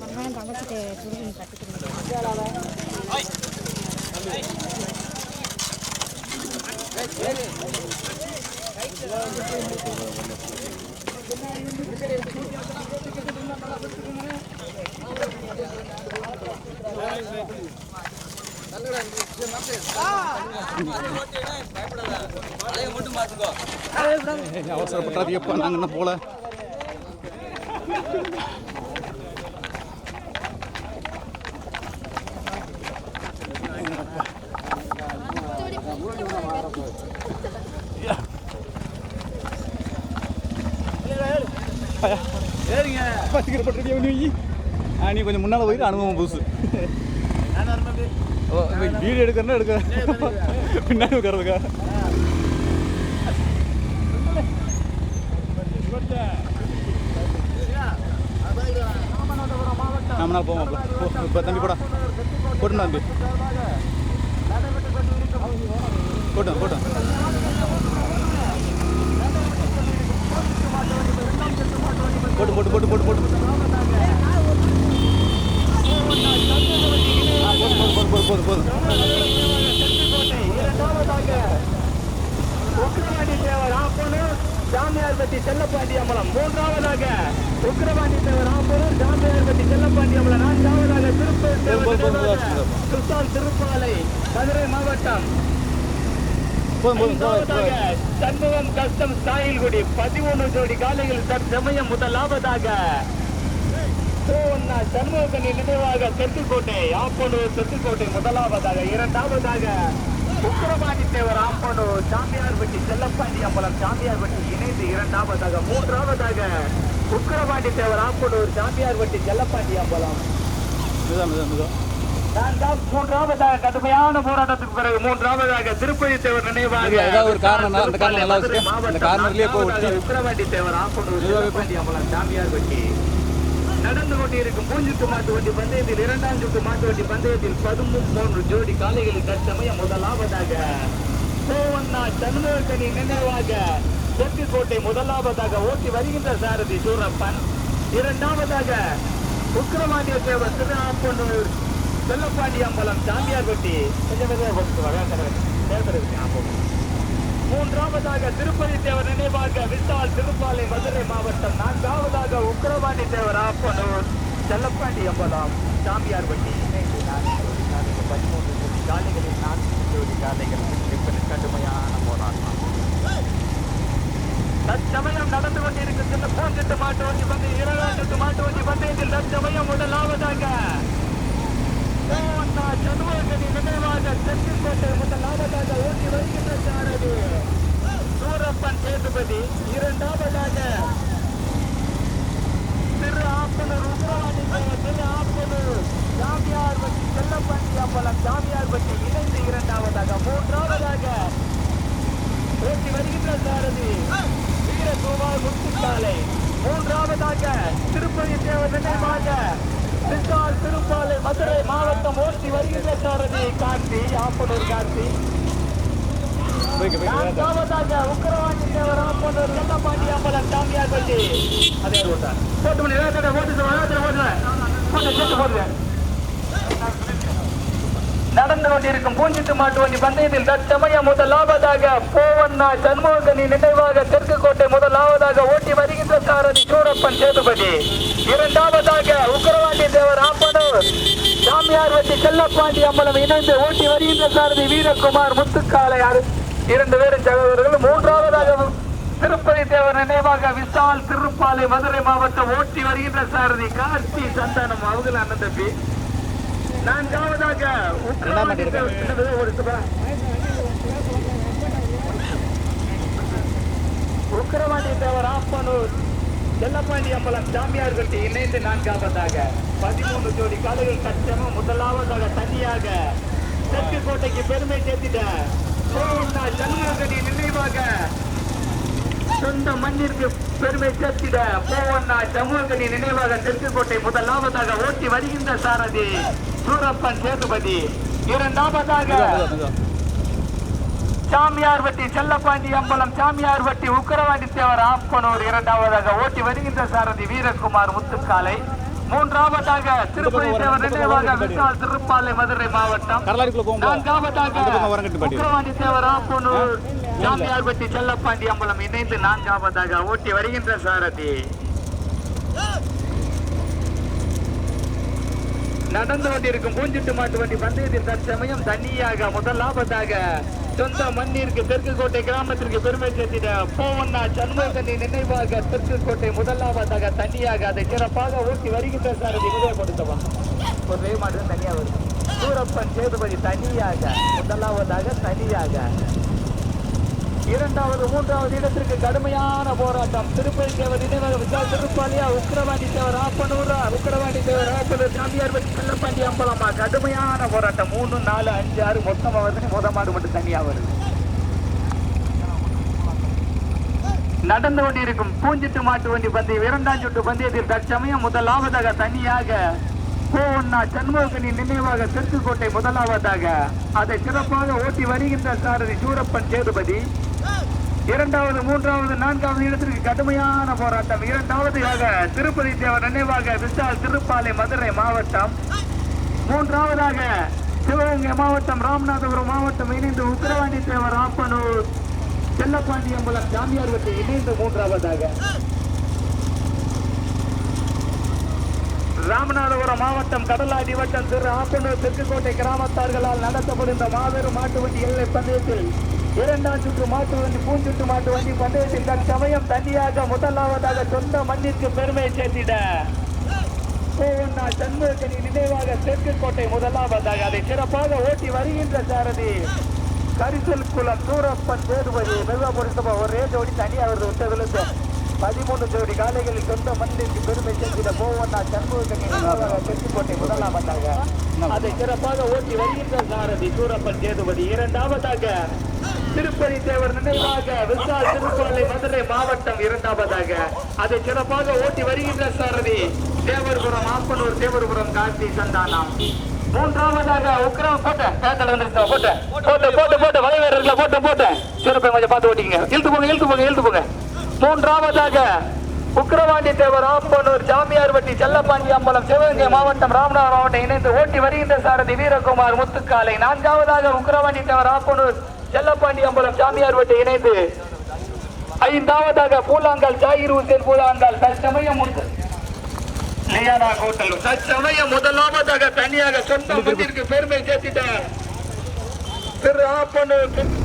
வெங்காயம் தங்கச்சிட்டு துருவி கட்டுக்கிறேன் அவசரப்பட்டாதீங்கப்பா நாங்கள் என்ன போல பத்திரிக்கப்பட்டிருக்கீங்க நீ ஆ நீ கொஞ்சம் முன்னால் போயிட்டு அனுபவம் புதுசு. ஓ, எடுக்கிறனா எடுக்க. பின்னாடி உட்காரதுக்கா நம்மளால் போவோம் இப்போ தம்பி போடா. போட்டுண்ணா தம்பி. போட்டோம் போட்டோம் போட்டு போட்டு போட்டு போட்டு போட்டு ஆ, போதும் போதும் போதும் போதும் போதும் உக்கிரவாணி தேவர் ஆப்பனூர் ஜாமியார்பட்டி செல்லப்பாண்டி அம்பலம் மூன்றாவதாக உக்கிரவாணி தேவர் ஆப்பனூர் ஜாமியார்பட்டி செல்லப்பாண்டி அம்பலம் நான்காவதாக திருப்பூர் தேவர் போதும், போதும், போதும், நினைவாக போதும். கிருஷ்ணான் திருப்பாலை மதுரை மாவட்டம் போதும் போதும் போதும் ஐந்தாவதாக சண்முகம் கஸ்டம் சாயில்குடி பதிமூணு ஜோடி காலையில் தற்சமயம் முதலாவதாக சண்முகனி நினைவாக தெற்குக்கோட்டை ஆப்பனூர் தெற்குக்கோட்டை முதலாவதாக இரண்டாவதாக உக்கிரபாணி தேவர் ஆப்பனூர் சாமியார்பட்டி செல்லப்பாண்டி அம்பலம் சாமியார்பட்டி இணைந்து இரண்டாவதாக மூன்றாவதாக உக்கிரபாண்டி தேவர் ஆப்பனூர் சாமியார்பட்டி செல்லப்பாண்டி அம்பலம். இதுதான் இதுதான் நான்காம் மூன்றாவதாக கடுமையான போராட்டத்துக்கு பிறகு மூன்றாவதாக திருப்பதி தேவர் நினைவாக இல்ல, ஏதாவது ஒரு காரணம் அந்த காரணம் நல்லா வச்சுக்க. அந்த காரணத்திலேயே போய் ஒட்டி. உக்கிரவாண்டி தேவர் ஆப்பனூர் இதுவாகவே போ. திருப்பதி அம்பலம் சாமியார் வட்டி நடந்து கொண்டிருக்கும் பூஞ்சுட்டு மாட்டு வண்டி பந்தயத்தில் இரண்டாம் சுற்று மாட்டு வண்டி பந்தயத்தில் பதிமூன்று ஜோடி காளைகளில் தற்சமயம் முதலாவதாக சோவண்ணா சண்முகக்கனி நினைவாக தெற்கு கோட்டை முதலாவதாக ஓட்டி வருகின்ற சாரதி சூரப்பன் இரண்டாவதாக உக்கிரவாண்டிய தேவர் திரு ஆப்பனூர் செல்லப்பாண்டி அம்பலம் சாமியார் கொட்டி. கொஞ்சம் மூன்றாவதாக திருப்பதி தேவர் நினைவாக விசால் திருப்பாலை மதுரை மாவட்டம். நான்காவதாக உக்கிரவாணி தேவர் ஆப்பனூர் செல்லப்பாண்டி அம்பலம் சாமியார் கொட்டி. நான்கு பதிமூன்று ஜோடி காளைகளில் நான்கு ஜோடி காலைகள் விற்பனை கடுமையான போராட்டம் தற்சமயம் நடந்து கொண்டிருக்கின்ற போன்றிட்டு மாட்டு வண்டி வந்து இரண்டாண்டு மாட்டு வண்டி பந்தயத்தில் தற்சமயம் முதலாவதாக சோவண்ணா நினைவாக தெற்குக்கோட்டை முதலாவதாக ஓட்டி வருகின்ற சாரதி சூரப்பன் சேதுபதி இரண்டாவதாக திரு ஆப்பனூர் உத்தரவாணி திரு ஆப்பனூர் ஜாமியார்பட்டி செல்லப்பட்டி அம்பலம் ஜாமியார்பட்டி இணைந்து இரண்டாவதாக மூன்றாவதாக ஓட்டி வருகின்ற சாரதி வீரகுமார் முத்துக்காலை மூன்றாவதாக திருப்பதி தேவர் நினைவாக விசால் திருப்பாலை மதுரை மாவட்டம் ஓட்டி வருகின்ற சாரதி கார்த்தி ஆப்பனூர் கார்த்தி போய்க்க போய்க்க நான்காவதாக உக்கரவாண்டி தேவர் ஆப்பனூர் செல்லப்பாண்டி அம்பலம் சாமியார் பட்டி அதே ஓட்டார் போட்டு மணி ஓட்டு ஓட்டு. போட்டு போட்டு போட்டு நடந்து கொண்டிருக்கும் பூஞ்சிட்டு மாட்டு வண்டி பந்தயத்தில் தற்சமயம் முதலாவதாக போவண்ணா சண்முகனி நினைவாக தெற்கு கோட்டை முதலாவதாக ஓட்டி வருகின்ற சாரதி சூரப்பன் சேதுபதி. இரண்டாவதாக உக்கரவாண்டி தேவர் ஆப்பனூர் சாமியார் வெட்டி செல்லப்பாண்டி அம்பலம் இணைந்து ஓட்டி வருகின்ற சாரதி வீரகுமார் முத்துக்காலை அரு- இரண்டு பேரும் சகோதரர்கள். மூன்றாவதாக திருப்பதி தேவர் நினைவாக விசால் திருப்பாலை மதுரை மாவட்டம் ஓட்டி வருகின்ற சாரதி கார்த்தி சந்தானம். அவர்கள் அண்ணன் தம்பி? நான்காவதாக உக்கிரவாண்டி தேவர் ஆப்பனூர் செல்லப்பாண்டி அம்பலம் சாமியார்கட்டி இணைந்து நான்காவதாக பதிமூன்று ஜோடி காலைகள் கச்சமும் முதலாவதாக தனியாக தெற்கு கோட்டைக்கு பெருமை சேர்த்திட சண்முககடி நினைவாக சொந்த மண்ணிற்கு பெருமை சேர்த்திட போவண்ணா சமூகனி நினைவாக தெற்குக்கோட்டை முதலாவதாக ஓட்டி வருகின்ற சாரதி சூரப்பன் சேதுபதி. இரண்டாவதாக சாமியார்வட்டி செல்லப்பாண்டி அம்பலம் சாமியார்வட்டி உக்கரவாண்டி தேவர் ஆப்பனூர் இரண்டாவதாக ஓட்டி வருகின்ற சாரதி வீரகுமார் முத்துக்காலை. மூன்றாவதாக திருப்பதி தேவர் நினைவாக விசால் திருப்பாலை மதுரை மாவட்டம். நான்காவதாக. உக்கரவாண்டி தேவர் ஆப்பனூர் சாமியார்பட்டி செல்லப்பாண்டி அம்பலம் இணைந்து நான்காவதாக ஓட்டி வருகின்ற சாரதி. நடந்து கொண்டிருக்கும் பூஞ்சிட்டு மாட்டு வண்டி பந்தயத்தில் தற்சமயம் தனியாக முதலாவதாக சொந்த மண்ணிற்கு தெற்கு கோட்டை கிராமத்திற்கு பெருமை சேர்த்திட போவண்ணா சண்முகனி நினைவாக தெற்கு கோட்டை முதலாவதாக தனியாக அதை சிறப்பாக ஊட்டி வருகின்ற சாரதி முதல் கொடுத்தவா? ஒரே மாடு தனியாக வருது. சூரப்பன் சேதுபதி தனியாக முதலாவதாக தனியாக. இரண்டாவது மூன்றாவது இடத்திற்கு கடுமையான போராட்டம். திருப்பதி தேவர் நினைவாக விசால் திருப்பாலியா உக்கிரவாண்டி தேவர் ஆப்பனூரா உக்கிரவாண்டி தேவர் ஆப்பனூர் சாமியார் பற்றி செல்லப்பாண்டி அம்பலமா? கடுமையான போராட்டம். மூணு நாலு அஞ்சு ஆறு மொத்தமாக வந்து முத மாடு மட்டும் தனியாக வருது. நடந்து கொண்டிருக்கும் பூஞ்சிட்டு மாட்டு வண்டி பந்தயம் இரண்டாம் சுட்டு பந்தயத்தில் தற்சமயம் முதலாவதாக தனியாக கோவண்ணா சண்முகனி நினைவாக தெற்குக்கோட்டை முதலாவதாக. அதை சிறப்பாக ஓட்டி வருகின்ற சாரதி சூரப்பன் சேதுபதி இரண்டாவது மூன்றாவது நான்காவது இடத்திற்கு கடுமையான போராட்டம். இரண்டாவதாக திருப்பதி தேவர் நினைவாக விசால் திருப்பாலை மதுரை மாவட்டம். மூன்றாவதாக சிவகங்கை மாவட்டம் ராமநாதபுரம் மாவட்டம் இணைந்து உக்கிரவாணி தேவர் ஆப்பனூர் செல்லப்பாண்டியம்பலம் ஜாமியார் வட்டி இணைந்து மூன்றாவதாக. ராமநாதபுரம் மாவட்டம் கடலாடி வட்டம் திரு ஆப்பனூர் தெற்குக்கோட்டை கிராமத்தார்களால் நடத்தப்படும் இந்த மாபெரும் மாட்டு எல்லை பந்தயத்தில் இரண்டாம் சுற்று மாட்டு வண்டி பூஞ்சுட்டு மாட்டு வண்டி. பந்தயத்தில் தற்சமயம் தனியாக முதலாவதாக சொந்த மண்ணிற்கு பெருமை சேர்த்திட. கோவண்ணா சண்முகனி நினைவாக தெற்கு கோட்டை முதலாவதாக அதை சிறப்பாக ஓட்டி வருகின்ற சாரதி. கரிசல் குளம் சூரப்பன் சேதுபதி மெதுவா பொருத்தமா ஒரே ஜோடி தனியாக வருது விட்டதிலிருந்து பதிமூணு ஜோடி காலைகளில் சொந்த மண்ணிற்கு பெருமை சேர்த்திட கோவண்ணா சண்முகனி நினைவாக தெற்கு கோட்டை முதலாவதாக அதை சிறப்பாக ஓட்டி வருகின்ற சாரதி சூரப்பன் சேதுபதி இரண்டாவதாக திருப்பதி தேவர் நினைவாக விசால் திருப்பாலை மதுரை மாவட்டம் இரண்டாவதாக. அதை சிறப்பாக ஓட்டி வருகின்ற சாரதி தேவர்புரம் ஆப்பனூர் தேவர்புரம் கார்த்தி சந்தானம். மூன்றாவதாக உக்ரம் போட்ட பேத்தல போட்ட. போட்டு சிறப்பை கொஞ்சம் பார்த்து ஓட்டிங்க இழுத்து போங்க இழுத்து போங்க இழுத்து போங்க. மூன்றாவதாக உக்கிரவாண்டி தேவர் ஆப்பனூர் ஜாமியார்பட்டி செல்லப்பாண்டி அம்பலம் சிவகங்கை மாவட்டம் ராமநாதபுரம் மாவட்டம் இணைந்து ஓட்டி வருகின்ற சாரதி வீரகுமார் முத்துக்காலை. நான்காவதாக உக்கிரவாண்டி தேவர் ஆப்பனூர் செல்லப்பாண்டி அம்பலம் ஜாமியார்பட்டி இணைந்து ஐந்தாவதாக பூலாங்கால் ஜாகிர் ஹுசேன் பூலாங்கால் தற்சமயம் லியானா ஹோட்டல் தற்சமயம் முதலாவதாக தனியாக சொந்த பெருமை சேர்த்திட்டார் திரு ஆப்பனூர் திரு-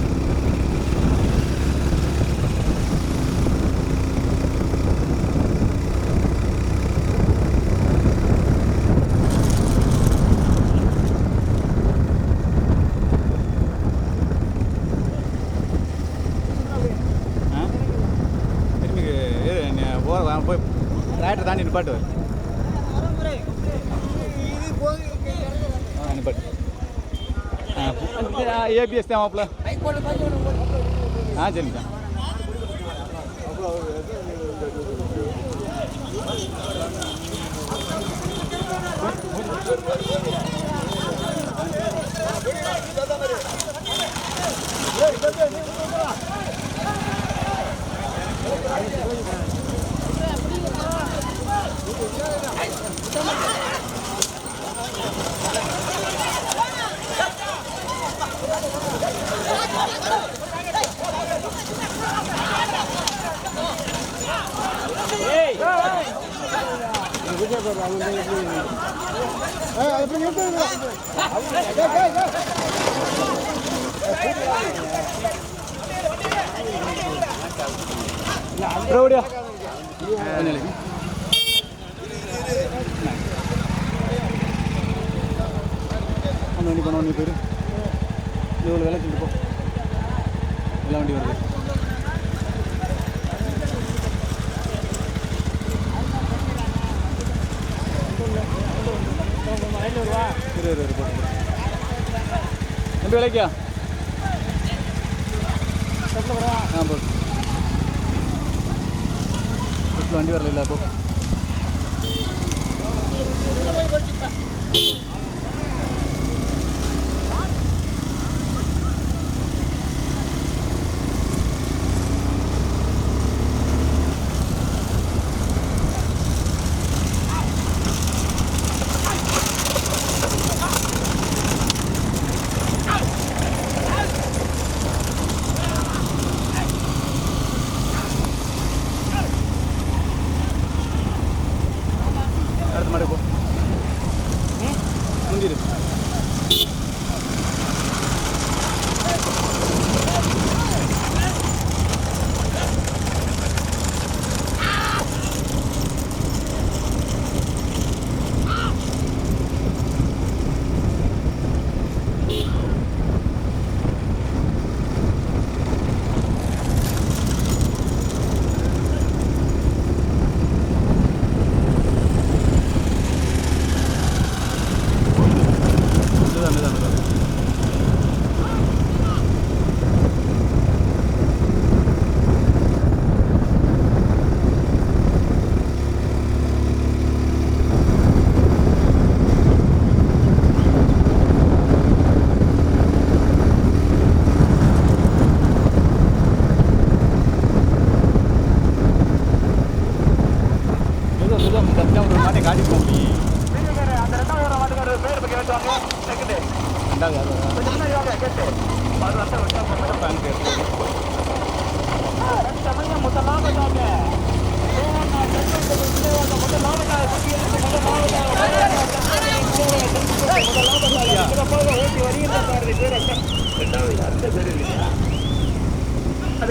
ஆ? திரும்பி ஏறு, நீ போ வா, போய் ரைட்டர் தாண்டி நிப்பாட்டு ஆ, நிப்பாட்டு ஏபிஎஸ் தான் மாப்பிள்ள. ஆ சரிங்க ரவுடியா ஒன்று வண்டி பண்ண ஒன்று பேர் இவ்வளோ வேலை செஞ்சு போ எல்லா வண்டி வருது இரு இரு വണ്ടി വരലില്ല അപ്പോൾ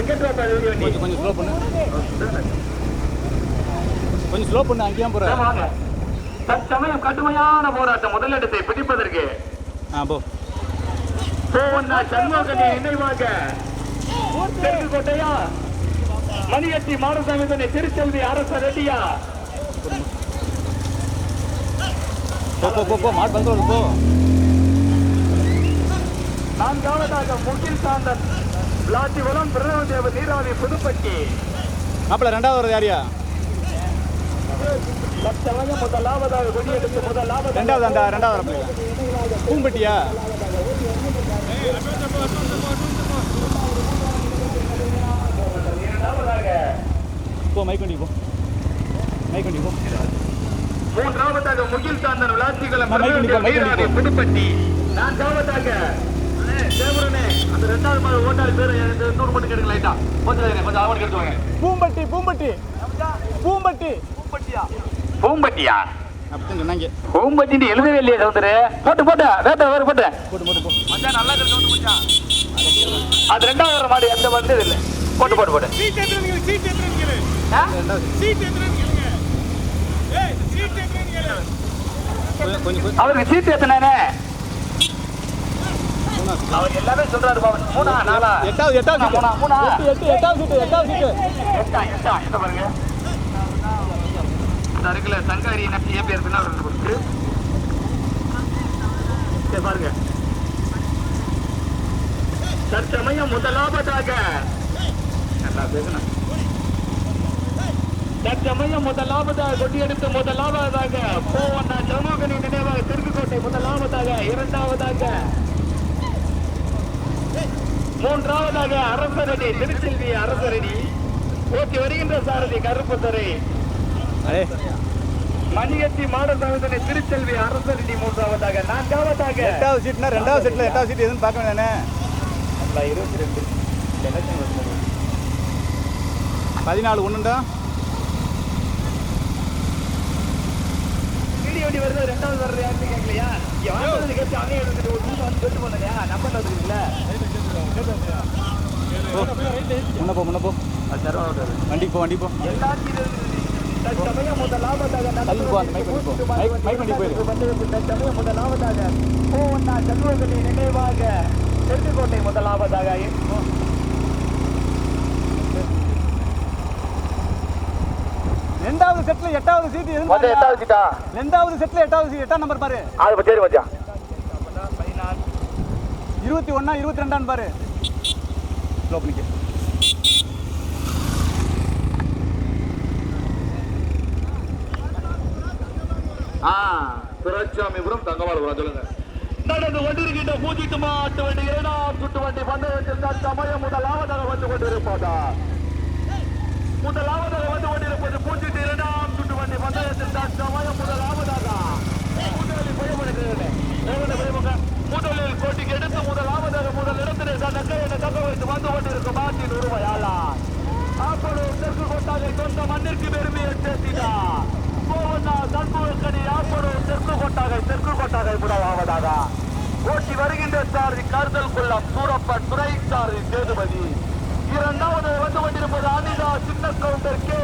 கேட்டு கொஞ்சம் கொஞ்சம் ஸ்லோ பண்ணு. கொஞ்சம் ஸ்லோ பண்ணு அங்கேயும் போகிற தற்சமயம் கடுமையான போராட்டம் முதலிடத்தை பிடிப்பதற்கு. சண்முகனின் நினைவாக தெற்கு கோட்டையா? மணியட்டி மாடசாமி திருச்செல்வி அரச ரெட்டியா? நான்காவதாக முகில் சாந்தன் விளாத்திகுளம் பிரணவதேவ நீராவி புதுப்பட்டி. மாப்பிள்ள ரெண்டாவது யாரியா தற்சமயம் முதலாவதாக கொடியெடுத்து முதலாவதாக ரெண்டாவது அந்த ரெண்டாவது பூம்பட்டியா? போ மைக் வண்டி போ. மைக் வண்டி போ. மூன்றாவதாக முகில் சாந்தன் அடிப்பா. புதுப்பட்டி நான்காவதாக அந்த ரெண்டாவது மாதிரி ஓட்டாளி பேர் நூறு மட்டும் கேடுங்க லைட்டா. கொஞ்சம் கொஞ்சம் அவனுக்கு எடுத்துவாங்க பூம்பட்டி பூம்பட்டி. பூம்பட்டி. பூம்பட்டியா? அப்படின்னு சொன்னாங்க. பூம்பட்டின்னு எழுதவே இல்லையே சவுந்தரு. போட்டு போட்டு வேட்ட வேறு போட்டு. போட்டு போட்டு போ. மச்சான் நல்லா இருக்கு மச்சான் அது ரெண்டாவது வர மாடு எந்த வந்தது இல்லை போட்டு போட்டு போட்டு. ஆ? கொஞ்சம் கொஞ்சம் கொஞ்சம். அவருக்கு சீட்டு எத்தனை. அவர் எல்லாமே சொல்றாரு மூணா நாலா? எட்டாவது எட்டாவது. மூணா மூணா? எட்டு எட்டு எட்டாவது சீட்டு எட்டாவது சீட்டு. எட்டா எட்டா? எட்ட பாருங்க. இந்த இருக்குல்ல ஏபிஆர் கொடுத்து சரி பாருங்க. தற்சமயம் முதலாவதாக. நல்லா பேசணும் தற்சமயம் முதலாவதாக கொடியெடுத்து முதலாவதாக. போவண்ணா நினைவாக முதலாவதாக இரண்டாவதாக. மூன்றாவதாக அரசரடி திருச்செல்வி அரசரடி. ஓட்டி வருகின்ற சாரதி கருப்புத்துறை அடே. மணியத்தி மாடசாமிதனை திருச்செல்வி அரசரடி மூன்றாவதாக. நான்காவதாக. எட்டாவது சீட்னா ரெண்டாவது சீட்டில் எட்டாவது சீட் எதுன்னு பார்க்க வேண்டானே இருபத்தி ரெண்டு பதினாலு ஒன்றுண்டா ஓடி வருது? ரெண்டாவது வர்றது யாருன்னு கேட்கலையா? இங்க வாங்குறது கேட்டு அவனே எடுத்துட்டு ஒரு நிமிஷம் வந்து சொல்லிட்டு போனேன் நம்பர் வந்துருக்குல்ல முன்ன போ முன்ன போ. வண்டி போ வண்டி போ. நினைவாக தெற்குக்கோட்டை முதலாவதாக ரெண்டாவது செட்ல எட்டாவது சீட் ரெண்டாவது செட்ல எட்டாவது சீட் எட்டாம் நம்பர் பாரு. அது சரி மச்சான் இருபத்தி ஒன்றா இருபத்தி ரெண்டான்னு பாரு. லோபலிக்கு ஆ துரைச்சாமிபுரம் தங்கவாளபுரம் சொல்லுங்க. நடந்து கொண்டிருக்கின்ற பூஜிட்டு மாட்டு வண்டி இரண்டாம் சுட்டு வண்டி பந்தயத்தில் தான் சமயம். முதலாவதாக வந்து கொண்டிருப்பதா? முதலாவதாக வந்து கொண்டிருப்பது பூஜிட்டு இரண்டாம் சுட்டு வண்டி பந்தயத்தில் தான் சமயம். முதலாவதாக முதலில் பயமடைகிறது முதலில் கோட்டிக்கு எடுத்து முதலாவதாக முதல் இடத்திலே தனக்கு என தக்க வைத்து வந்து கொண்டிருக்கும் மாட்டின் உருவையாளா அப்பொழுது தெற்கு கொட்டாகை சொந்த மண்ணிற்கு பெருமையை சேர்த்தினார் கோவண்ணா தன்புவக்கடி அப்பொழுது தெற்கு கொட்டாகை தெற்கு கொட்டாகை முதலாவதாக ஓட்டி வருகின்ற சாரதி கருதல் குள்ளம் சூரப்பன் துறை சாரதி சேதுபதி. இரண்டாவது வந்து கொண்டிருப்பது அனிதா சின்ன கவுண்டர் கே.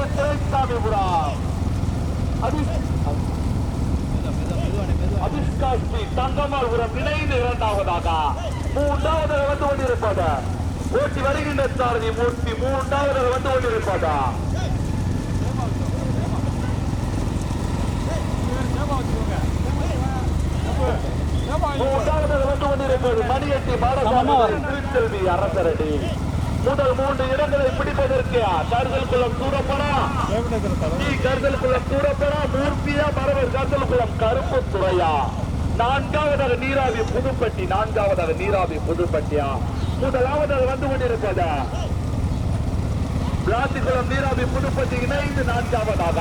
துரைசாமிபுரம் அபிஷ்காஸ்தி தங்கமாபுரம் இணைந்து இரண்டாவதாக மூன்றாவது வந்து கொண்டிருப்பது. ஓட்டி வருகின்ற சாரதி மூர்த்தி மூன்றாவது வந்து கொண்டிருப்பதா. மூன்றாவது வந்து கொண்டிருப்பது மணியட்டி திருச்செல்வி அரசரடி. முதல் மூன்று இடங்களை பிடிப்பதற்கு கருதல் குளம் சூரப்படா நீ கருதல் குளம் சூரப்படா மூர்த்தியா மரவர் கருதல் குளம் கருப்பு துறையா நான்காவதாக நீராவி புதுப்பட்டி நான்காவதாக நீராவி புதுப்பட்டியா? முதலாவதாக வந்து கொண்டிருப்பது விளாத்திக்குளம் நீராவி புதுப்பட்டி இணைந்து நான்காவதாக.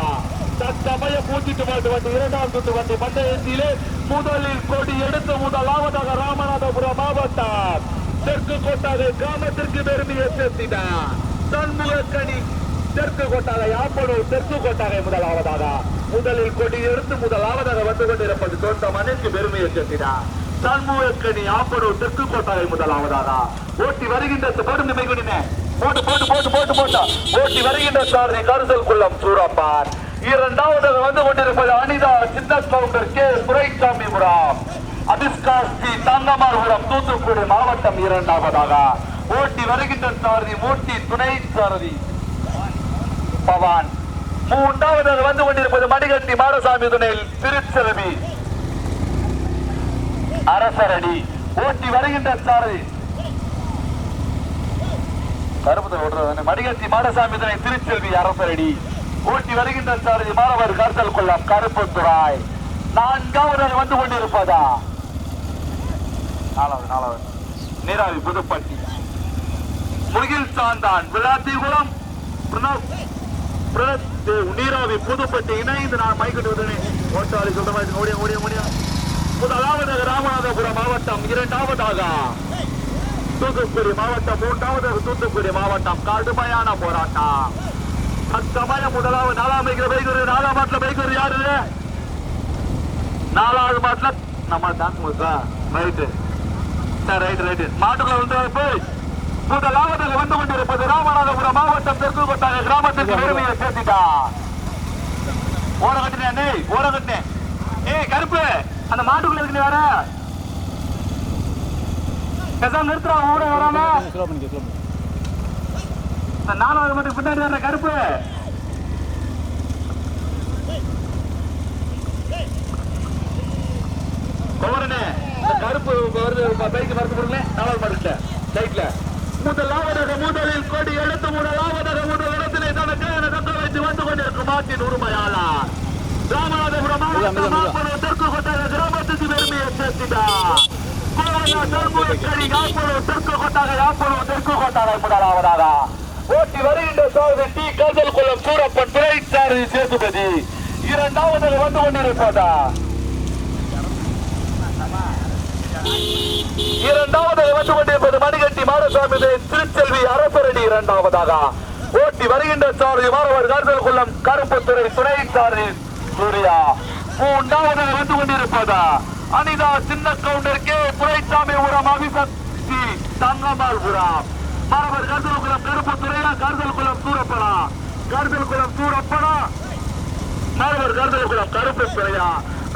தற்சமய பூச்சிட்டு மாட்டு வண்டி இரண்டாம் சுட்டு வண்டி பந்தயத்திலே முதலில் கொடி எடுத்து முதலாவதாக ராமநாதபுரம் மாவட்டம். தெற்கு கோட்டாக கிராமத்திற்கு பெருமையை சேர்த்தினார் தன்முகக்கணி தெற்கு கோட்டாக யாப்பனூர் தெற்கு கோட்டாக முதலாவதாக. முதலில் கொடி முதலாவதாக வந்து கொண்டிருப்பது சொந்த அனைத்து பெருமையை சேர்த்தினார் சண்முகக்கணி யாப்பனூர் தெற்கு கோட்டாக முதலாவதாரா ஓட்டி வருகின்ற போட்டு மைகுடினே போட்டு போட்டு போட்டு போட்டு போட்டா ஓட்டி வருகின்ற சாரணி கருசல் குள்ளம் சூரப்பார் இரண்டாவதாக வந்து கொண்டிருப்பது அனிதா சின்ன கவுண்டர் கே துரைசாமிபுரம் அபிஸ்காஸ்தி தங்கமார்புரம் தூத்துக்குடி மாவட்டம் இரண்டாவதாக. ஓட்டி வருகின்ற சாரதி மூர்த்தி துணை சாரதி பவான். மூன்றாவதாக வந்து கொண்டிருப்பது மடிகட்டி மாடசாமி துணையில் திருச்செலவி. அரசரடி ஓட்டி வருகின்ற சாரதி. கருப்பத்தை ஓடுறது மடிகட்டி மாடசாமி துணை திருச்செல்வி அரசரடி. ஓட்டி வருகின்ற சாரதி மாணவர் கருத்தல் கொள்ளம் கருப்புத்துறாய் நான்காவதாக வந்து கொண்டிருப்பதா? நாலாவது நாலாவது. நீராவி புதுப்பட்டி. முகில் சாந்தான் விளாத்திகுளம் பிரணவ் பிரணத் பத்து நீராவி புதுப்பட்டி இணைந்து நான் மைக்கிட்டு விடுறேன் ஓட்டாளி சொல்ற மாதிரி ஓடிய ஓடிய ஓடிய. முதலாவது ராமநாதபுரம் மாவட்டம் இரண்டாவதாக தூத்துக்குடி மாவட்டம் மூன்றாவது தூத்துக்குடி மாவட்டம் கடுமையான போராட்டம். அச்சமயம் முதலாவது நாலாம் வைக்கிற பைக்கு நாலாம் மாட்டில் பைக்கு யாரு? நாலாவது மாட்டில் நம்ம தாங்க ரைட்டு. Sir right right. மாட்டுக்குள்ள வந்து போய். முதலாவதாக வந்து கொண்டிருப்பது ராமநாதபுரம் மாவட்டம் தெற்கு கொட்டாக கிராமத்திற்கு பெருமையை சேர்த்துட்டா. ஓர கட்டினேன் டேய் ஓர கட்டினேன் ஏய் கருப்பு அந்த மாட்டுக்குள்ள இருக்கு வேற. பேசாம நிறுத்துறான் ஓட வராம. நாலாவது மட்டும் பின்னாடி வர்ற கருப்பு. கருப்பு வருது பைக் வரது பொருள் நாலாவது மாட்டுக்கிட்ட லைட்ல முதலாவதாக முதலில் கொடி எடுத்து முதலாவதாக முதல் இடத்திலே தனக்கு தக்க வைத்து வந்து கொண்டிருக்கும் மாட்டின் உரிமையாளா ராமநாதபுரம் மாவட்டம் தெற்கு கொட்டாக கிராமத்துக்கு பெருமையை சேர்த்திட்டார் தெற்கு கொட்டாக யாப்பனூர் தெற்கு கொட்டாக முதலாவதாக. ஓட்டி வருகின்ற சாரதி டி. கதல் குளம் சூரப்பன் துறை சாரதி சேதுபதி. இரண்டாவதாக வந்து கொண்டிருப்பதா? இரண்டாவதாக வந்து கொண்டிருப்பது மணிகட்டி மாரசாமி திருச்செல்வி அரசரடி இரண்டாவதாக. ஓட்டி வருகின்ற சாரதி மாணவர் கருதல் குளம் கருப்புத்துறை துணை சாரதி சூர்யா. மூன்றாவதாக வந்து கொண்டிருப்பதா அனிதா சின்ன கவுண்டர் கே துரைசாமி உரம் அபிசக்தி தங்கமால்புரம். மாணவர் கருதல் குளம் கருப்புத்துறையா கருதல் குளம் சூரப்பனா. கருதல் குளம் சூரப்பனா. மாணவர் கருதல்குளம் கருப்பு துறையா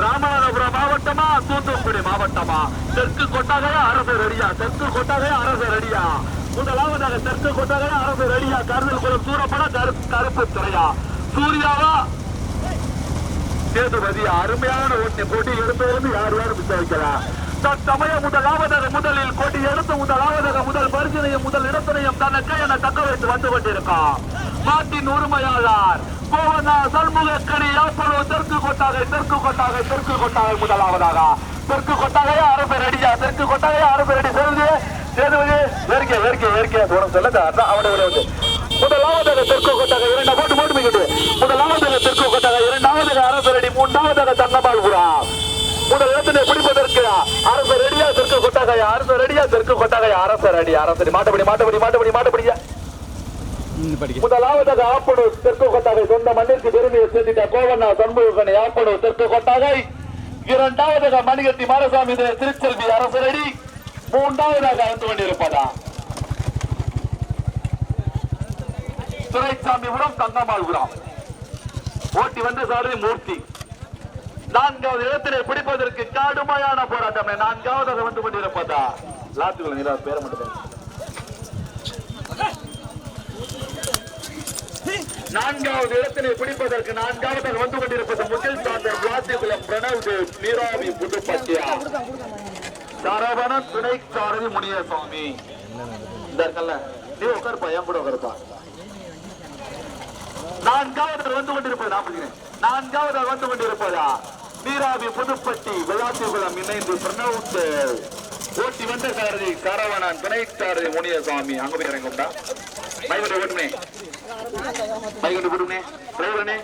ராமநாதபுரம் மாவட்டமா தூத்துக்குடி மாவட்டமா? தெற்கு கொட்டாகையா அரசு ரெடியா? தெற்கு கொட்டாகையா அரசு ரெடியா? முதலாவதாக தெற்கு கொட்டாகையா அரசு ரெடியா? கருதல்குளம் சூரப்பட கரு கருப்பு துறையா? சூர்யாவா? சேதுபதி அருமையான ஒட்டி கொடி எடுப்பதிலிருந்து யார் யாரும் விசாரிக்கலாம் தற்சமயம் முதலாவதாக முதலில் கொடி எடுத்து முதலாவதாக முதல் பரிசனையும் முதல் இடத்தினையும் தனக்கு என தக்க வைத்து வந்து கொண்டிருக்கான். மாட்டின் உரிமையாளர். கோவனா சண்முகக்கணி யாப்பனு தெற்கு கொட்டாகை தெற்கு கொட்டாகை தெற்கு கொட்டாகை முதலாவதாக. தெற்கு கொட்டாகை பேர் ரெடியா தெற்கு கொட்டாகை பேர் அடி. சேருது சேருவது வேர்க்கை வேர்க்கை வேர்க்கை தூரம் சொல்லதா அதான் அவனை வந்து முதலாவதாக தெற்கு கொட்டாகை இரண்டாம் போட்டு போட்டு மிகிட்டு முதலாவதாக தெற்கு கொட்டாகை இரண்டாவதாக பேர் அடி. மூன்றாவதாக தங்கமாள்புரா முதல் இடத்தினை பிடிப்பதற்கு அரசு ரெடியா தெற்கு கொட்டாகை அரசு ரெடியா தெற்கு கொட்டாக அரசு ரெடி அரசு மாட்டபடி மாட்டபடி மாட்டபடி மாட்டபடியா முதலாவதாக ஆப்பனூர் தெற்கு கொட்டாகை சொந்த மண்ணிற்கு பெருமையை சேர்த்திட்ட கோவண்ணா சண்முகனை ஆப்பனூர் தெற்கு கொட்டாகை இரண்டாவதாக மணிகட்டி மாரசாமி திருச்செல்வி அரசரடி. மூன்றாவதாக வந்து கொண்டிருப்பதா துரைசாமிபுரம் தங்கம்மாள்புரம் ஓட்டி வந்து சாரதி மூர்த்தி. நான்காவது இடத்திலே பிடிப்பதற்கு கடுமையான போராட்டம். நான்காவதாக வந்து கொண்டிருப்பதா? லாத்துக்குள்ள நீரா பேர மட்டும் நான்காவது இடத்திலே பிடிப்பதற்கு நான்காவது வந்து கொண்டிருப்பது முதல் சாந்தர் விளாத்திகுளம் பிரணவ் தேவ் நீராவி புதுப்பட்டியா சரவண துணை சாரதி முனியசாமி. இந்த இருக்கல்ல நீ உட்காருப்பா என் கூட உட்காருப்பா நான்காவது வந்து கொண்டிருப்பது நான் நான்காவது வந்து கொண்டிருப்பதா? நீராவி புதுப்பட்டி விளாத்திகுளம் இணைந்து பிரணவ் தேவ் ஓட்டி வந்த சாரதி சரவணன் துணை சாரதி முனியசாமி. அங்க போய் இறங்கும்டா. மைவரை ஓட்டுமே. மைகோட விடுமே டிரைவரனே